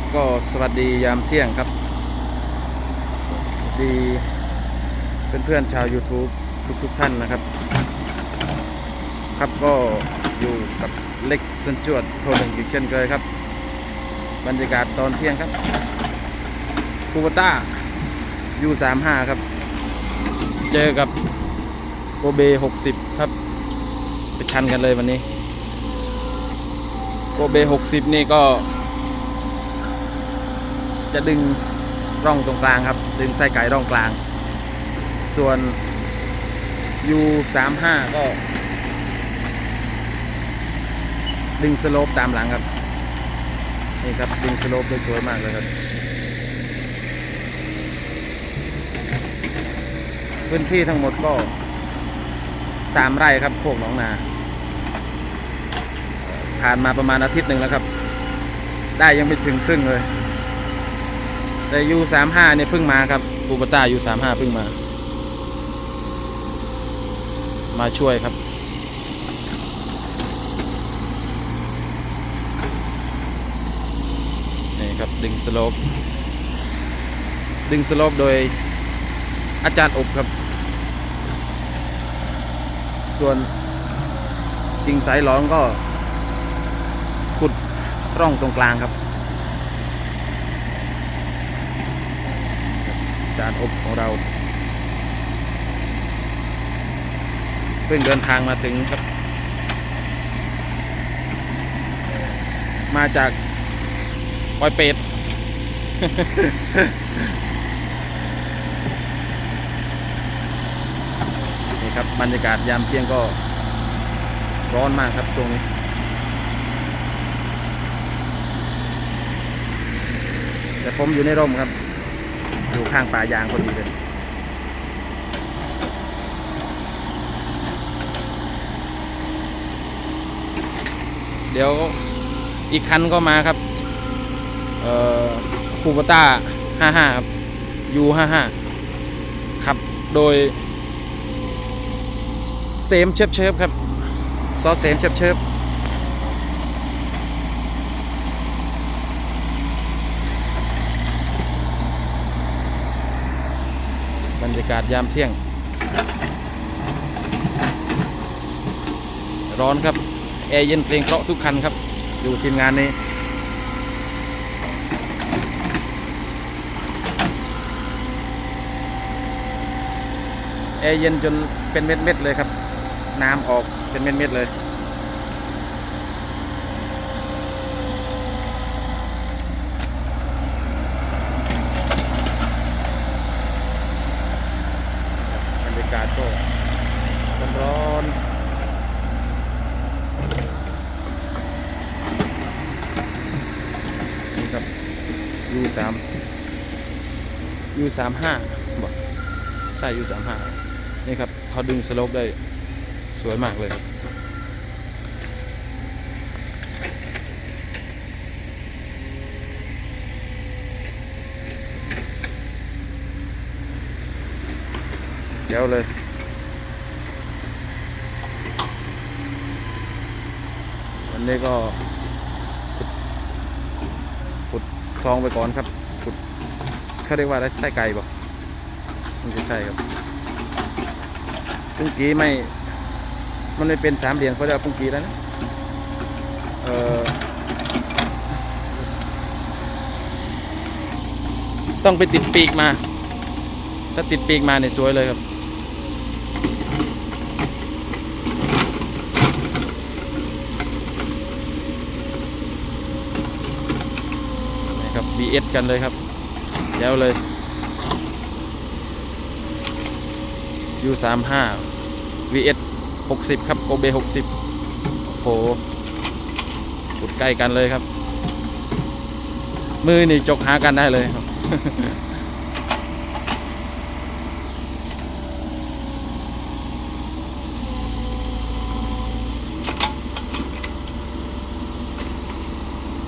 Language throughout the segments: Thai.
ครับก็สวัสดียามเที่ยงครับ สวัสดีเพื่อนๆชาว YouTube ทุกๆทท่านนะครับ ครับก็อยู่กับเล็กสันจวดโทรหนึ่งอีกเช่นเคยครับ บรรยากาศตอนเที่ยงครับคูบต้ายูสามห้าครับ เจอกับโกเบหกสิบครับ ไปชันกันเลยวันนี้โกเบหกสิบนี่ก็ จะดึงร่องตรงกลางครับ ดึงไส้ไก่ร่องกลาง ส่วน U35 ก็ ดึงสโลปตามหลังครับ นี่ครับ ดึงสโลปได้สวยมากเลยครับ พื้นที่ทั้งหมดก็สามไร่ครับโคกหนองนา ผ่านมาประมาณอาทิตย์หนึ่งแล้วครับ ได้ยังไม่ถึงครึ่งเลย แต่ยูสามห้าเนี่ยเพิ่งมาครับปูปตายูสามห้าเพิ่งมา มาช่วยครับ นี่ครับดึงสโลปดึงสโลปโดยอาจารย์อบครับ ส่วนจิงสายร้องก็ขุดร่องตรงกลางครับานอบของเรา เพิ่งเดินทางมาถึงครับ มาจากปอยเป็ดนี่ครับบรรยากาศยามเที่ยงก็ร้อนมากครับตรงนี้ แต่ผมอยู่ในร่มครับ อยู่ข้างป่ายางพอดีเลยเดี๋ยวอีกคันก็มาครับ เอ่อคูปต้า55 ครับ U55 ขับโดย เซมเชฟเชฟครับ ซอสเซมเชฟเชฟ บรรยากาศยามเที่ยง ร้อนครับแอร์เย็นเพลงเพราะทุกคันครับ อยู่ทีมงานนี้แอร์เย็นจนเป็นเม็ดๆเลยครับ น้ำออกเป็นเม็ดๆเลย บรรยากาศก็ร้อนๆนี่ครับ U สาม U สามห้าบอกใช่ U สามห้านี่ครับเขาดึงสโลปได้สวยมากเลยครับเจ้าเลยวันนี้ก็ขุดคลองไปก่อนครับ เขาเรียกว่าอะไรไส้ไก่ป่ะมันจะใช่ครับปุ้งกีไม่ มันไม่เป็นสามเหลี่ยมเขาเรียกว่าปุ้งกีแล้วนะเออต้องไปติดปีกมา ถ้าติดปีกมาเนี่ยสวยเลยครับนี่ครับ VS กันเลยครับ แจ๋วเลย U35 VS 60 ครับโกเบ60 โอ้โหขุดใกล้กันเลยครับ มือนี่จกหากันได้เลยครับ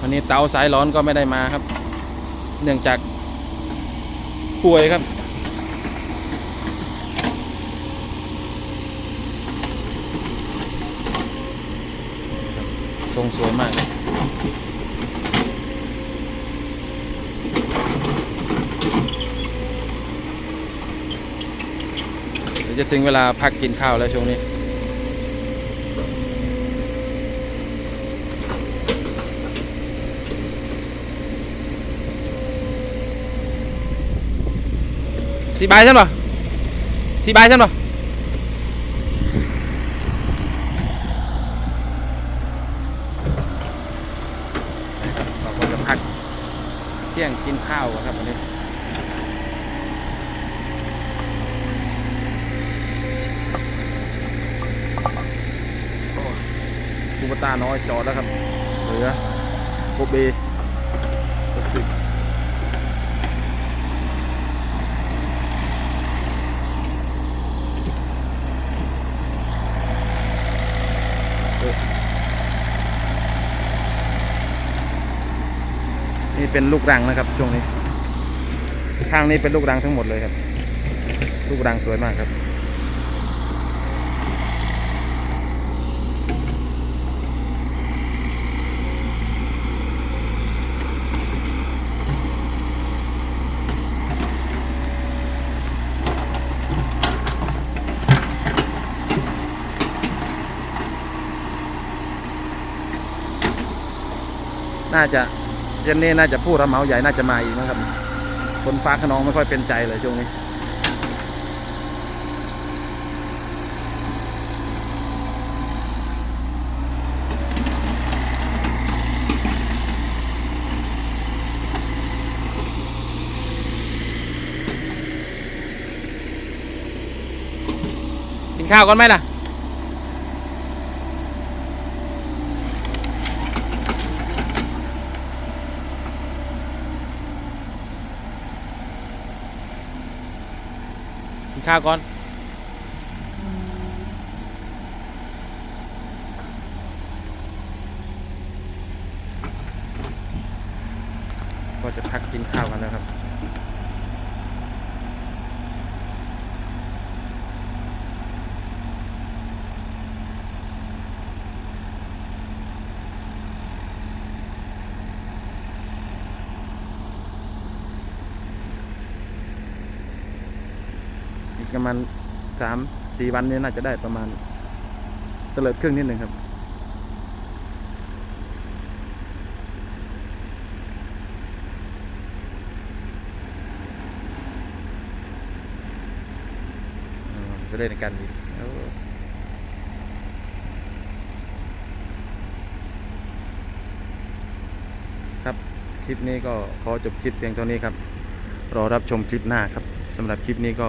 วันนี้เตาสายร้อนก็ไม่ได้มาครับ เนื่องจาก ป่วยครับทรงสวยมากจะถึงเวลาพักกินข้าวแล้วช่วงนี้ สีใบใช่ปะสีใบใช่ปะนะครับเราก็จะพักเที่ยงกินข้าวครับวันนี้คูปตาน้อยจอดแล้วครับ เหลือโกเบหกสิบเออนี่ เป็นลูกรังนะครับ ช่วงนี้ ข้างนี้เป็นลูกรังทั้งหมดเลยครับ ลูกรังสวยมากครับ น่าจะ เย็นนี้น่าจะผู้รับเหมาใหญ่น่าจะมาอีกนะครับคนฟ้าขนองไม่ค่อยเป็นใจเลยช่วงนี้กินข้าวก่อนไหมล่ะ ข้าวก่อนก็จะพักกินข้าวกันแล้วครับ ประมาณสามสี่วันนี้น่าจะได้ประมาณเตลิดครึ่งนิดหนึ่งครับ ก็เล่นกันดีครับ คลิปนี้ก็ขอจบคลิปเพียงเท่านี้ครับ รอรับชมคลิปหน้าครับสำหรับคลิปนี้ก็